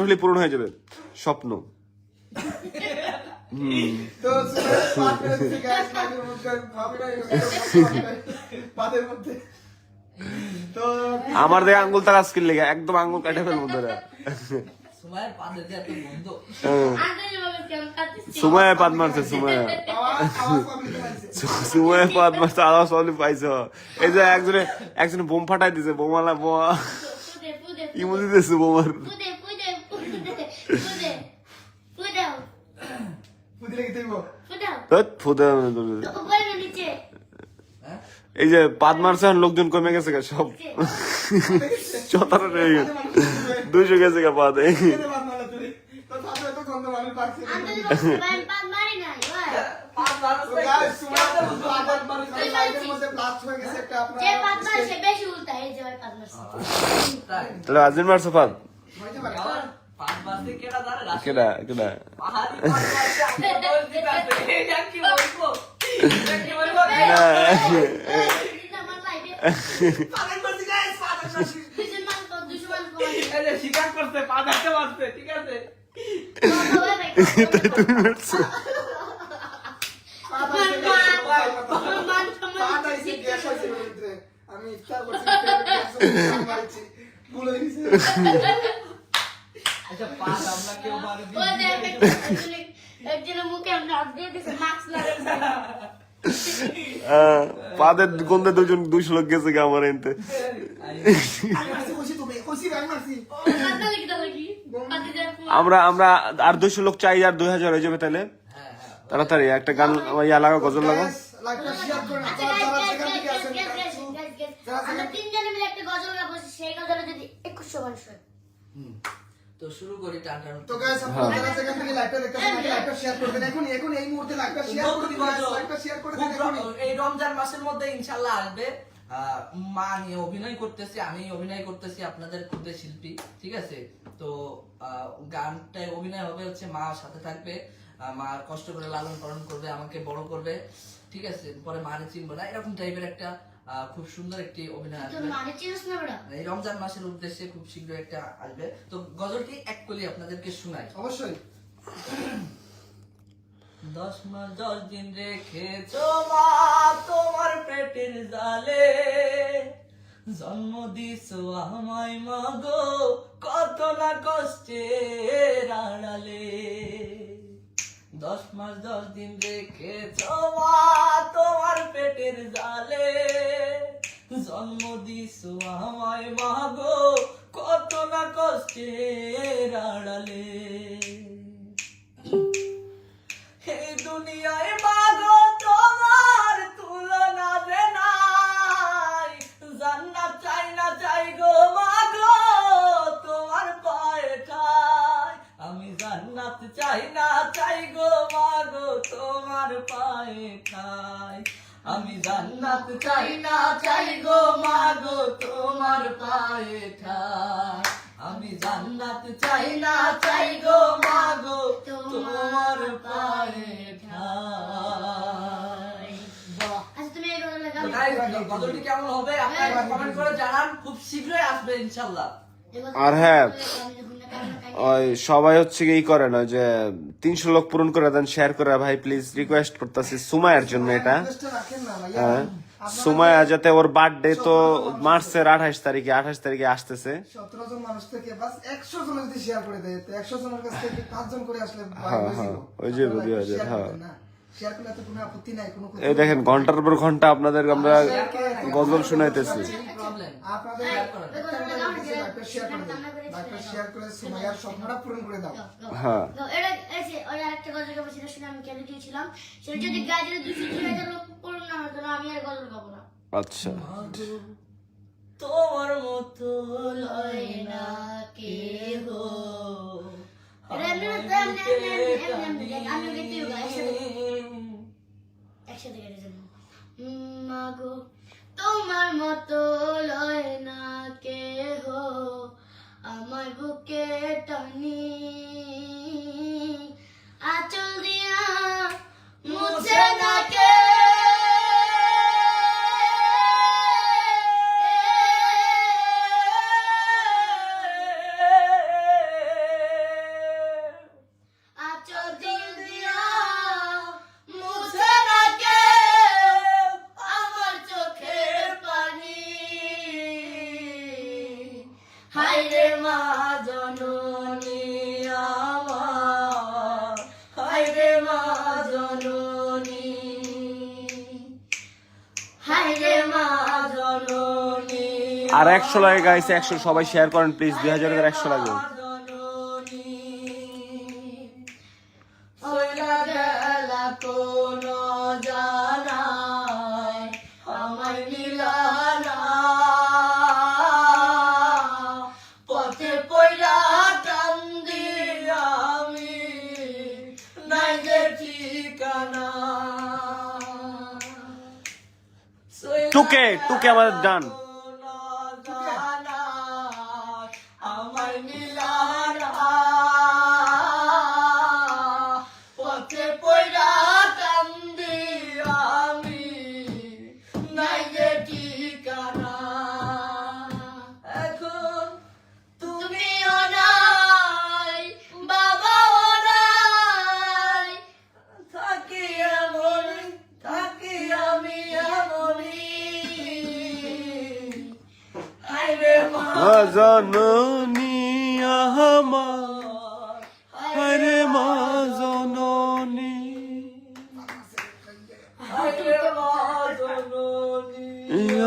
হলে পূরণ হয়ে যাবে স্বপ্ন আমার দেখে আঙ্গুল তার আজকের লেগে একদম আঙ্গুল কাটে ফেলব সুমায় পাত মারছে সুমায় আওয়াজ আওয়াজ সুমায় পাত মারছে আওয়াজ সবলি পাইছো এই যে একজনে একজনে বোম ফাটাই দিছে বোমালা বোমা ইমোজি দিছে বোমার বুদ্ধি লেগে দেবো ধ্যাৎ, ফুদে হ্যাঁ এই যে পাত মারছে লোকজন কমে গেছে গা সব। হয়ে দুইশো গেছে গা পাত হয়ে। গেছে একটা আপনার তাই। তাহলে আজিম মারছে পাত কেডা কেডা পাহাড়ি পাঁচ মারছে, পাদের গন্ধে দুজন দুইশো লোক গেছে গা আমার এনতে। আমরা আমরা আর দুইশো লোক চাই আর দুই হাজার হয়ে যাবে তাহলে হ্যাঁ, হ্যাঁ। তাড়াতাড়ি একটা গান ইয়া লাগা গজল লাগা। আচ্ছা আমরা তিনজনে মিলে একটা গজল গাবো সেই গজলে যদি 2100 মানুষ হয়। হুম। তো শুরু করি তো গাইস আপনারা যারা সেখান থেকে লাইভটা দেখতেছেন আগে লাইভটা শেয়ার করবেন এখন এখন এই মুহূর্তে লাইভটা শেয়ার করে দিন guys, লাইভটা শেয়ার করে দিন এই রমজান মাসের মধ্যে ইনশাল্লাহ আসবে। মা নিয়ে অভিনয় করতেছি আমি অভিনয় করতেছি আপনাদের ক্ষুদ্র শিল্পী ঠিক আছে? তো আহ, গানটায় অভিনয় হবে হচ্ছে মা সাথে থাকবে। মা কষ্ট করে লালন পালন করবে আমাকে বড় করবে ঠিক আছে? পরে মারে চিনবো না এরকম টাইপের একটা খুব সুন্দর একটি অভিনয় আসবে। মানে এই রমজান মাসের উদ্দেশ্যে খুব শীঘ্র একটা আসবে। তো গজলটি এক কলি আপনাদেরকে শোনাই। অবশ্যই। দশ মাস দশ দিন রেখেছ মা তোমার পেটের জালে। জন্ম দিছ আমায় মাগো কত না কষ্টে আড়ালে। দশ মাস দশ দিন রেখেছ মা তোমার পেটের জালে। জন্ম দিস আমায়, মাগো, কত না কষ্টে আড়ালে। হে দুনিয়ায় মাগো চাই না চাই গো মাগো তোমার পায়ে ঠাই। আমি জান্নাত চাই না চাই গো মাগো তোমার পায়ে ঠাই। আমি জান্নাত চাই না চাই গো মাগো তোমার পায়ে ঠাই। আচ্ছা গজলটি কেমন হবে? আপনারা কমেন্ট করে জানান খুব শীঘ্রই আসবে ইনশাল্লাহ আর হ্যাঁ, সবাই হচ্ছে কি করে না যে তিনশো লোক পূরণ করে দেন শেয়ার করে ভাই প্লিজ রিকোয়েস্ট করতেছি সুমায়ের জন্য এটা। হ্যাঁ। সুমায়া যাতে ওর বার্থডে তো মার্চের আঠাশ তারিখে আঠাশ তারিখে আসতেছে। সতেরো জন মানুষ থেকে বাস একশো জন যদি শেয়ার করে দেয় তো একশো জনের কাছ থেকে পাঁচজন করে আসলে হ্যাঁ, হ্যাঁ, ওই যে বুঝি, ওই যে, হ্যাঁ। শেয়ার করলে তো কোনো আপত্তি নাই কোনো এই দেখেন ঘণ্টার পর ঘণ্টা আপনাদের আমরা গজল শুনাইতেছি হ্যাঁ। এটা এই যে ওই আরেকটা গজল গাবো মতো আর একশো লাগে গাইছে একশো। সবাই শেয়ার করেন প্লিজ দুই হাজারের একশো লাগে টুকে টুকে আমাদের ডান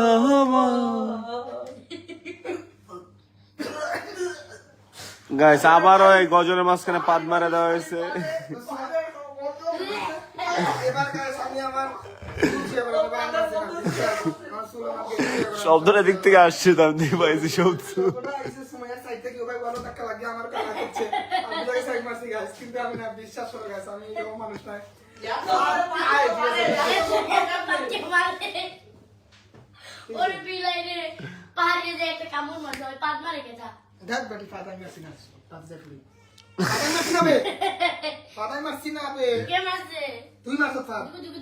গাইস আবারও এই গজরের মাঝখানে পাদ মারা দেওয়া হয়েছে। আমি। শব্দটা দিক থেকে আসছে তার দিয়ে পাইছি শব্দ ওটা এসে সময়ের side থেকে ওভাবে ভালো ধাক্কা লাগিয়ে আমার কান্না করছে। আমি ওর বিলাই রে পাহাড়ে যে একটা কামড় মারছে ওই পাদ মারে গেছা দেখ বেটি, ফাদাই মারছি না, পাঁচ হাজার কুড়ি। ফাদাই মারছি না বে। ফাদাই মারছি না বে। কে মারছে? তুই মারছো দুকু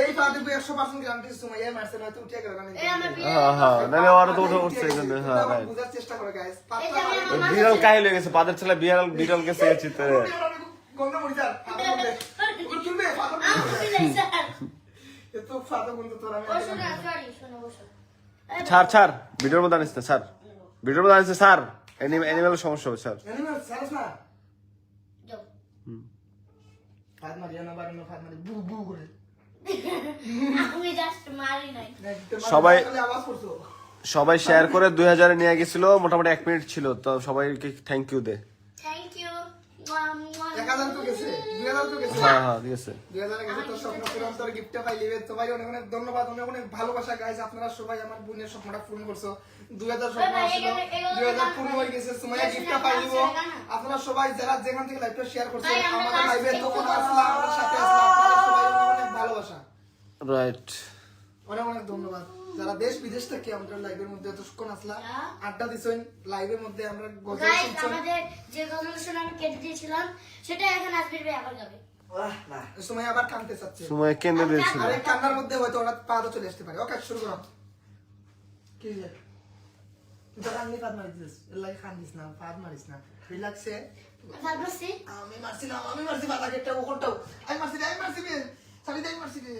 এই বে 100% guarantee সময় এই মারছে না, তুই উঠে গেল না। এই আমার হ্যাঁ হ্যাঁ নাহলে ওরা তো উঠছে এখানে হ্যাঁ রাইট বুঝার চেষ্টা করো যে আমি আমার বিড়াল কাহিল হয়ে গেছে পাদের ছেলে বিড়াল বিড়াল গেছে চিত্রে গন্ধ মরি এ তো ফাদার বন্ধু তোর আমি ছাড় ছাড়। ভিডিওর মধ্যে আনিস না ছাড়। ভিডিওর মধ্যে আনিস না, ছাড়। অ্যানিমেল সমস্যা হবে ছাড়। মাথায় সবাই-। সবাই শেয়ার করে দুই হাজারে নিয়ে গেছিল মোটামুটি এক মিনিট ছিল তো সবাইকে থ্যাংক ইউ দে। ধন্যবাদ, অনেক অনেক ভালোবাসা, guys, আপনারা সবাই আমার বোনের স্বপ্নটা পূরণ করছ। দুই হাজার স্বপ্ন ভাই, ছিল, এগুলো- এগুলো দুই হাজার পূর্ণ হয়ে গেছে, সুমাইয়া এগুলো gift টা গান পাইলিব। ছেড়ে গান না। আপনারা সবাই যারা যেখান থেকে লাইভটা শেয়ার করছেন আমাদের লাইভে তখন আসলাম আমাদের সাথে আসলাম। আপনারা সবাই অনেক অনেক ভালোবাসা। রাইট অনেক অনেক ধন্যবাদ। যারা দেশ বিদেশ থেকে আমাদের লাইভের মধ্যে এতক্ষণ আসলাম Yeah. আড্ডা দিছেন লাইভের মধ্যে আমরা গজল গাইস আমাদের যে গজল আমি কেটে দিয়েছিলাম সেটা এখন আসবির ভাই আবার গাবে। সময় আবার কানতে চাচ্ছে। সময় কেন্দ্রে দিয়েছিল। আর কান্নার মধ্যে হয়তো ওরা পাদও চলে আসতে পারে। ওকে শুরু করো। কি যে? তুই তো কান্নি ফাদ মারিস এর লাগে কান্দিস না মারিস না। রিল্যাক্সে। আমি মারছি না আমি মারছি বাধা কেটে ওখানটাও আমি মারছি আমি মারছি রে মারছি রে।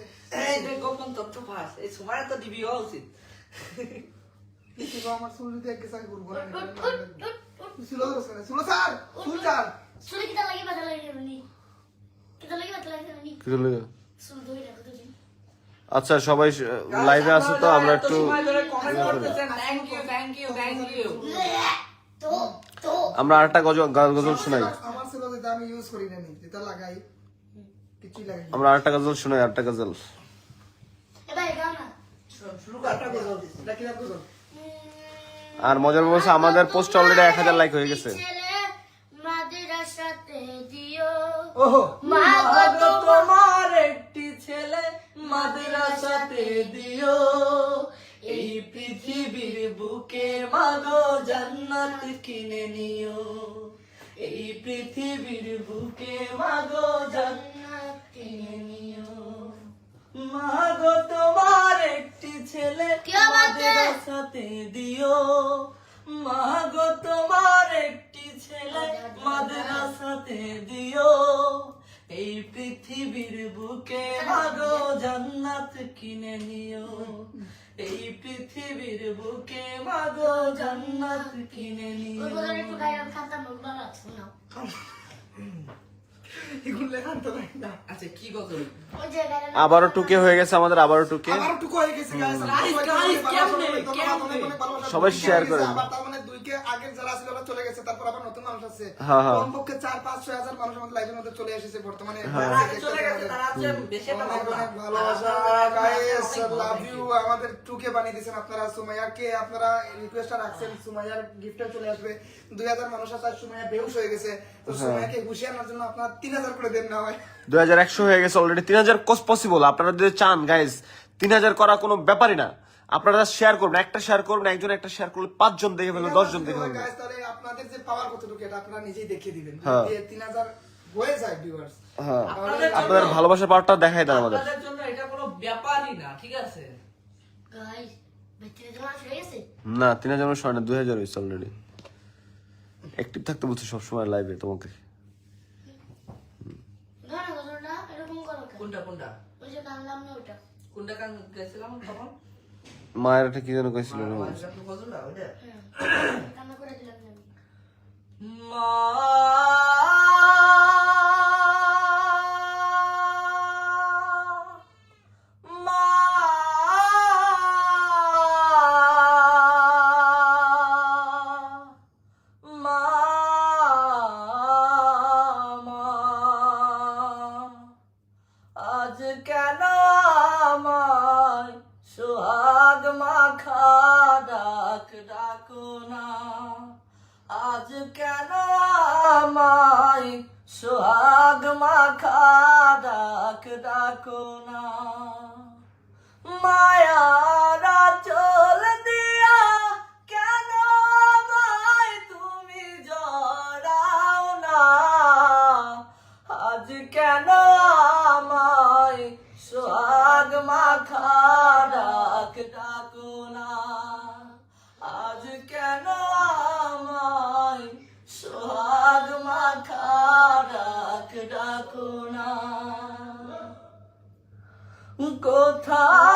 এই যে গোপন তথ্য ফাঁস এই সময় তো দিবি হওয়া উচিত। আমার চুল যদি একে সাই করব না চুলো ধরছ না স্যার চুল কিটা লাগে বাধা লাগে নি? কিটা লাগে বাধা লাগে নি? কি হলো? শুন ধরে রাখো দুদিন আচ্ছা সবাই লাইভে আছে তো আমরা একটু আমরা আরেকটা গজল শোনাই। আমার ছিল যেটা আমি ইউজ করি না নি যেটা লাগাই। আমরা আরেকটা গজল শোনাই আরেকটা গজল। আর মজার হচ্ছে আমাদের পোস্ট অলরেডি এক হাজার লাইক হয়ে গেছে। ছেলে মাদ্রাসাতে দিও। ওহো। মা মাগো তোমার একটি ছেলে মাদ্রাসাতে দিও। এই পৃথিবীর বুকে মাগো জান্নাত কিনে নিও। এই পৃথিবীর বুকে মাগো বুকে মাগো জান্নাত কিনে নিও এই পৃথিবীর বুকে মাগো জান্নাত কিনে নিও আচ্ছা আবারও টুকে হয়ে গেছে আমাদের আবারও টুকে হয়ে? সবাই share করেন। আগের যারা ছিল ওরা চলে গেছে তারপর আবার নতুন মানুষ আছে। হ্যাঁ, হ্যাঁ। কমপক্ষে চার পাঁচ ছয় হাজার মানুষ আমাদের লাইভের মধ্যে চলে এসেছে বর্তমানে। লাভ ইউ আমাদের টুকে বানিয়ে দিয়েছেন আপনারা সুমাইয়াকে। আপনারা রিকোয়েস্টটা রাখছেন সুমাইয়ার গিফটে চলে আসবে। দুই হাজার মানুষ আছে আর সুমাইয়া বেহুশ হয়ে গেছে। তো হ্যাঁ। সুমাইয়াকে আনার জন্য আপনারা তিন হাজার করে দেন না হয়। দুই হাজার একশো হয়ে গেছে অলরেডি তিন হাজার কোস পসিবল আপনারা যদি চান গাইজ তিন হাজার করা কোনো ব্যাপারই না। আপনারা শেয়ার করবেন একটা শেয়ার করবেন একজন একটা শেয়ার করলে পাঁচজন দেখে ফেলবেন দশজন দেখে ফেলবেন তাহলে আপনাদের যে পাওয়ার কতটুকু এটা আপনারা নিজেই দেখিয়ে দিবেন। হ্যাঁ। যদি তিন হাজার হয়ে যায় ভিউয়ার্স হ্যাঁ। আপনাদের আপনাদের ভালোবাসার পাওয়ারটা দেখাই দেন আমাদের। আপনাদের জন্য এটা কোনো ব্যাপারই না ঠিক আছে? গাইস, ভেতরে তো মানুষ হয়ে গেছে। না তিন হাজার হয় না দুই হাজার হয়েছে অলরেডি অ্যাক্টিভ থাকতে বলছি সবসময় লাইভে তোমাকে? কোনটা কোনটা? ওই যে কানলাম না ওটা। কোনটা কান গেছিলাম তখন? মায়ের একটা কি যেন কইছিল আমার ডাক না মায়ারা চল দিয়া কেন ভাই তুমি জড়াও না? আজ কেন আমায় সোহাগ মাখা 他。